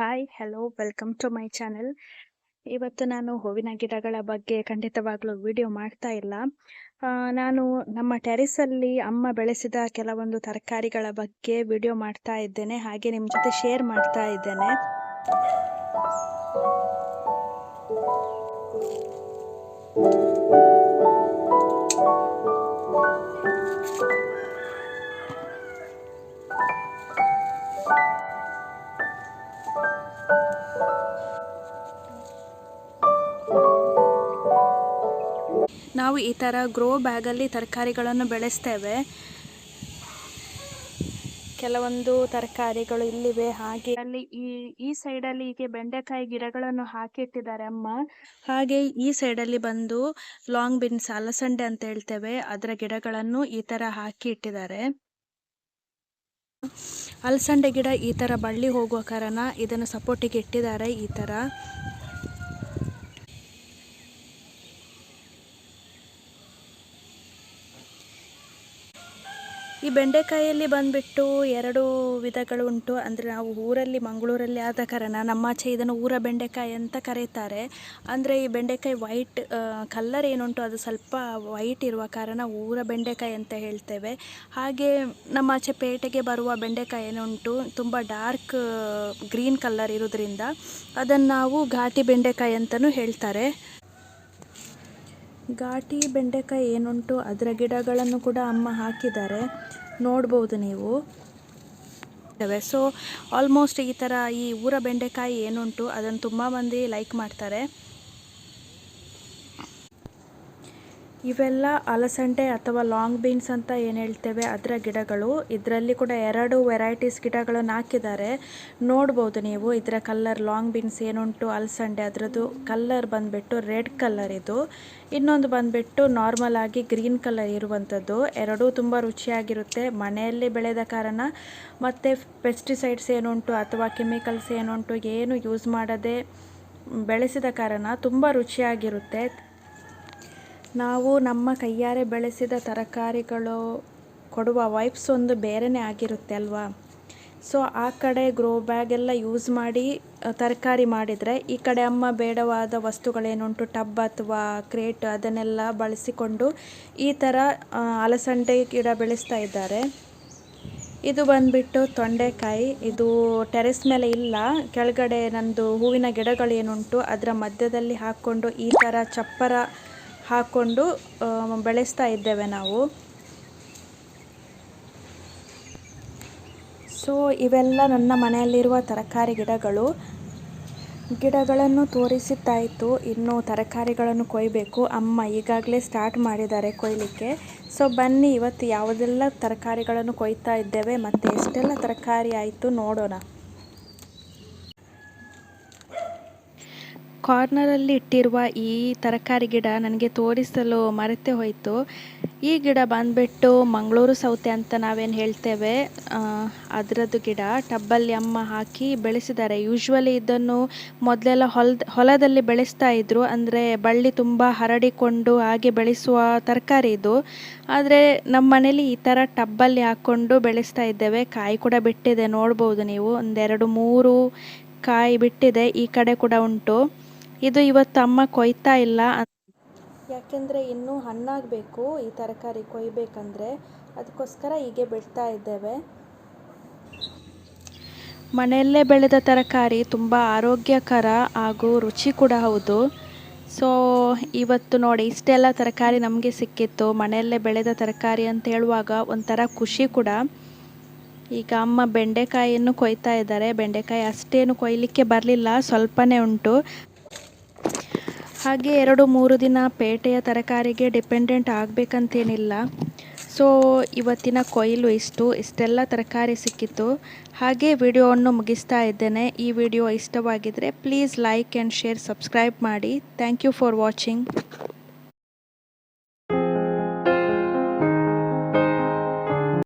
Hi hello welcome to my channel ಇವತ್ತು ನಾನು ಹೂವಿನ ಗಿಡಗಳ ಬಗ್ಗೆ ಖಂಡಿತವಾಗ್ಲೂ ವಿಡಿಯೋ ಮಾಡ್ತಾ ಇಲ್ಲ. ನಾನು ನಮ್ಮ ಟೆರಿಸಲ್ಲಿ ಅಮ್ಮ ಬೆಳೆಸಿದ ಕೆಲವೊಂದು ತರಕಾರಿಗಳ ಬಗ್ಗೆ ವಿಡಿಯೋ ಮಾಡ್ತಾ ಇದ್ದೇನೆ, ಹಾಗೆ ನಿಮ್ಮ ಜೊತೆ ಶೇರ್ ಮಾಡ್ತಾ ಇದ್ದೇನೆ. ನಾವು ಈ ಥರ ಗ್ರೋ ಬ್ಯಾಗಲ್ಲಿ ತರಕಾರಿಗಳನ್ನು ಬೆಳೆಸ್ತೇವೆ. ಕೆಲವೊಂದು ತರಕಾರಿಗಳು ಇಲ್ಲಿವೆ, ಹಾಗೆ ಅಲ್ಲಿ ಈ ಈ ಸೈಡಲ್ಲಿ ಹೀಗೆ ಬೆಂಡೆಕಾಯಿ ಗಿಡಗಳನ್ನು ಹಾಕಿಟ್ಟಿದ್ದಾರೆ ಅಮ್ಮ. ಹಾಗೆ ಈ ಸೈಡಲ್ಲಿ ಬಂದು ಲಾಂಗ್ ಬಿನ್ಸ್ ಅಲಸಂಡೆ ಅಂತ ಹೇಳ್ತೇವೆ. ಅದರ ಗಿಡಗಳನ್ನು ಈ ಥರ ಹಾಕಿ ಇಟ್ಟಿದ್ದಾರೆ ಅಲಸಂಡೆ ಗಿಡ ಈ ಥರ ಬಳ್ಳಿ ಹೋಗುವ ಕಾರಣ ಇದನ್ನು ಸಪೋರ್ಟಿಗೆ ಇಟ್ಟಿದ್ದಾರೆ ಈ ತರ ಈ ಬೆಂಡೆಕಾಯಿಯಲ್ಲಿ ಬಂದುಬಿಟ್ಟು ಎರಡು ವಿಧಗಳು ಉಂಟು. ಅಂದರೆ ನಾವು ಊರಲ್ಲಿ, ಮಂಗಳೂರಲ್ಲಿ ಆದ ಕಾರಣ ನಮ್ಮಾಚೆ ಇದನ್ನು ಊರ ಬೆಂಡೆಕಾಯಿ ಅಂತ ಕರೀತಾರೆ. ಅಂದರೆ ಈ ಬೆಂಡೆಕಾಯಿ ವೈಟ್ ಕಲ್ಲರ್ ಏನುಂಟು, ಅದು ಸ್ವಲ್ಪ ವೈಟ್ ಇರುವ ಕಾರಣ ಊರ ಬೆಂಡೆಕಾಯಿ ಅಂತ ಹೇಳ್ತೇವೆ. ಹಾಗೆ ನಮ್ಮಾಚೆ ಪೇಟೆಗೆ ಬರುವ ಬೆಂಡೆಕಾಯಿ ಏನುಂಟು, ತುಂಬ ಡಾರ್ಕ್ ಗ್ರೀನ್ ಕಲ್ಲರ್ ಇರೋದ್ರಿಂದ ಅದನ್ನು ನಾವು ಘಾಟಿ ಬೆಂಡೆಕಾಯಿ ಅಂತಲೂ ಹೇಳ್ತಾರೆ. ಘಾಟಿ ಬೆಂಡೆಕಾಯಿ ಏನುಂಟು, ಅದರ ಗಿಡಗಳನ್ನು ಕೂಡ ಅಮ್ಮ ಹಾಕಿದ್ದಾರೆ. ನೋಡ್ಬೋದು ನೀವು. ಸೊ ಆಲ್ಮೋಸ್ಟ್ ಈ ಥರ ಈ ಊರ ಬೆಂಡೆಕಾಯಿ ಏನುಂಟು, ಅದನ್ನು ತುಂಬ ಮಂದಿ ಲೈಕ್ ಮಾಡ್ತಾರೆ. ಇವೆಲ್ಲ ಅಲಸಂಡೆ ಅಥವಾ ಲಾಂಗ್ ಬೀನ್ಸ್ ಅಂತ ಏನು ಹೇಳ್ತೇವೆ, ಅದರ ಗಿಡಗಳು. ಇದರಲ್ಲಿ ಕೂಡ ಎರಡು ವೆರೈಟೀಸ್ ಗಿಡಗಳನ್ನು ಹಾಕಿದ್ದಾರೆ. ನೋಡ್ಬೋದು ನೀವು ಇದರ ಕಲ್ಲರ್ ಲಾಂಗ್ ಬೀನ್ಸ್ ಏನುಂಟು, ಅಲಸಂಡೆ, ಅದರದ್ದು ಕಲ್ಲರ್ ಬಂದುಬಿಟ್ಟು ರೆಡ್ ಕಲರ್ ಇದು. ಇನ್ನೊಂದು ಬಂದುಬಿಟ್ಟು ನಾರ್ಮಲ್ ಆಗಿ ಗ್ರೀನ್ ಕಲರ್ ಇರುವಂಥದ್ದು. ಎರಡೂ ತುಂಬ ರುಚಿಯಾಗಿರುತ್ತೆ. ಮನೆಯಲ್ಲಿ ಬೆಳೆದ ಕಾರಣ ಮತ್ತು ಪೆಸ್ಟಿಸೈಡ್ಸ್ ಏನುಂಟು ಅಥವಾ ಕೆಮಿಕಲ್ಸ್ ಏನುಂಟು ಏನು ಯೂಸ್ ಮಾಡದೆ ಬೆಳೆಸಿದ ಕಾರಣ ತುಂಬ ರುಚಿಯಾಗಿರುತ್ತೆ. ನಾವು ನಮ್ಮ ಕೈಯಾರೆ ಬೆಳೆಸಿದ ತರಕಾರಿಗಳು ಕೊಡುವ ವೈಬ್ಸ್ ಒಂದು ಬೇರೆಯೇ ಆಗಿರುತ್ತೆ ಅಲ್ವಾ? ಸೊ, ಆ ಕಡೆ ಗ್ರೋ ಬ್ಯಾಗ್ ಎಲ್ಲ ಯೂಸ್ ಮಾಡಿ ತರಕಾರಿ ಮಾಡಿದರೆ, ಈ ಕಡೆ ಅಮ್ಮ ಬೇಡವಾದ ವಸ್ತುಗಳೇನುಂಟು, ಟಬ್ ಅಥವಾ ಕ್ರೇಟ್ ಅದನ್ನೆಲ್ಲ ಬಳಸಿಕೊಂಡು ಈ ಥರ ಅಲಸಂಡೆ ಗಿಡ ಬೆಳೆಸ್ತಾ ಇದ್ದಾರೆ. ಇದು ಬಂದ್ಬಿಟ್ಟು ತೊಂಡೆಕಾಯಿ. ಇದು ಟೆರೆಸ್ ಮೇಲೆ ಇಲ್ಲ. ಕೆಳಗಡೆ ನಂದು ಹೂವಿನ ಗಿಡಗಳೇನುಂಟು, ಅದರ ಮಧ್ಯದಲ್ಲಿ ಹಾಕ್ಕೊಂಡು ಈ ಥರ ಚಪ್ಪರ ಹಾಕ್ಕೊಂಡು ಬೆಳೆಸ್ತಾ ಇದ್ದೇವೆ ನಾವು. ಸೊ ಇವೆಲ್ಲ ನನ್ನ ಮನೆಯಲ್ಲಿರುವ ತರಕಾರಿ ಗಿಡಗಳು. ಗಿಡಗಳನ್ನು ತೋರಿಸಿದ್ದಾಯಿತು. ಇನ್ನು ತರಕಾರಿಗಳನ್ನು ಕೊಯ್ಬೇಕು. ಅಮ್ಮ ಈಗಾಗಲೇ ಸ್ಟಾರ್ಟ್ ಮಾಡಿದ್ದಾರೆ ಕೊಯ್ಲಿಕ್ಕೆ. ಸೊ ಬನ್ನಿ, ಇವತ್ತು ಯಾವುದೆಲ್ಲ ತರಕಾರಿಗಳನ್ನು ಕೊಯ್ತಾ ಇದ್ದೇವೆ, ಮತ್ತು ಎಷ್ಟೆಲ್ಲ ತರಕಾರಿ ಆಯಿತು ನೋಡೋಣ. ಕಾರ್ನರಲ್ಲಿ ಇಟ್ಟಿರುವ ಈ ತರಕಾರಿ ಗಿಡ ನನಗೆ ತೋರಿಸಲು ಮರೆತೇ ಹೋಯಿತು. ಈ ಗಿಡ ಬಂದ್ಬಿಟ್ಟು ಮಂಗಳೂರು ಸೌತೆ ಅಂತ ನಾವೇನು ಹೇಳ್ತೇವೆ ಅದರದ್ದು ಗಿಡ ಟಬ್ಬಲ್ಲಿ ಅಮ್ಮ ಹಾಕಿ ಬೆಳೆಸಿದ್ದಾರೆ. ಯೂಶ್ವಲಿ ಇದನ್ನು ಮೊದಲೆಲ್ಲ ಹೊಲದ ಹೊಲದಲ್ಲಿ ಬೆಳೆಸ್ತಾ ಇದ್ರು. ಅಂದರೆ ಬಳ್ಳಿ ತುಂಬ ಹರಡಿಕೊಂಡು ಹಾಗೆ ಬೆಳೆಸುವ ತರಕಾರಿ ಇದು. ಆದರೆ ನಮ್ಮ ಮನೇಲಿ ಈ ಥರ ಟಬ್ಬಲ್ಲಿ ಹಾಕ್ಕೊಂಡು ಬೆಳೆಸ್ತಾ ಇದ್ದೇವೆ. ಕಾಯಿ ಕೂಡ ಬಿಟ್ಟಿದೆ, ನೋಡ್ಬೋದು ನೀವು. ಒಂದೆರಡು ಮೂರು ಕಾಯಿ ಬಿಟ್ಟಿದೆ, ಈ ಕಡೆ ಕೂಡ ಉಂಟು. ಇದು ಇವತ್ತು ಅಮ್ಮ ಕೊಯ್ತಾ ಇಲ್ಲ ಯಾಕೆಂದರೆ ಇನ್ನೂ ಹಣ್ಣಾಗಬೇಕು ಈ ತರಕಾರಿ ಕೊಯ್ಬೇಕಂದ್ರೆ. ಅದಕ್ಕೋಸ್ಕರ ಹೀಗೆ ಬಿಡ್ತಾ ಇದ್ದೇವೆ. ಮನೆಯಲ್ಲೇ ಬೆಳೆದ ತರಕಾರಿ ತುಂಬ ಆರೋಗ್ಯಕರ ಹಾಗೂ ರುಚಿ ಕೂಡ ಹೌದು. ಸೊ ಇವತ್ತು ನೋಡಿ ಇಷ್ಟೆಲ್ಲ ತರಕಾರಿ ನಮಗೆ ಸಿಕ್ಕಿತ್ತು. ಮನೆಯಲ್ಲೇ ಬೆಳೆದ ತರಕಾರಿ ಅಂತ ಹೇಳುವಾಗ ಒಂಥರ ಖುಷಿ ಕೂಡ. ಈಗ ಅಮ್ಮ ಬೆಂಡೆಕಾಯಿಯನ್ನು ಕೊಯ್ತಾ ಇದ್ದಾರೆ. ಬೆಂಡೆಕಾಯಿ ಅಷ್ಟೇನು ಕೊಯ್ಲಿಕ್ಕೆ ಬರಲಿಲ್ಲ. ಸ್ವಲ್ಪನೇ ಉಂಟು. ಹಾಗೆ ಎರಡು ಮೂರು ದಿನ ಪೇಟೆಯ ತರಕಾರಿಗೆ ಡಿಪೆಂಡೆಂಟ್ ಆಗಬೇಕಂತೇನಿಲ್ಲ. ಸೊ, ಇವತ್ತಿನ ಕೊಯ್ಲು ಇಷ್ಟು, ಇಷ್ಟೆಲ್ಲ ತರಕಾರಿ ಸಿಕ್ಕಿತ್ತು. ಹಾಗೆ ವಿಡಿಯೋವನ್ನು ಮುಗಿಸ್ತಾ ಇದ್ದೇನೆ. ಈ video ಇಷ್ಟವಾಗಿದ್ದರೆ please like and share subscribe ಮಾಡಿ. Thank you for watching.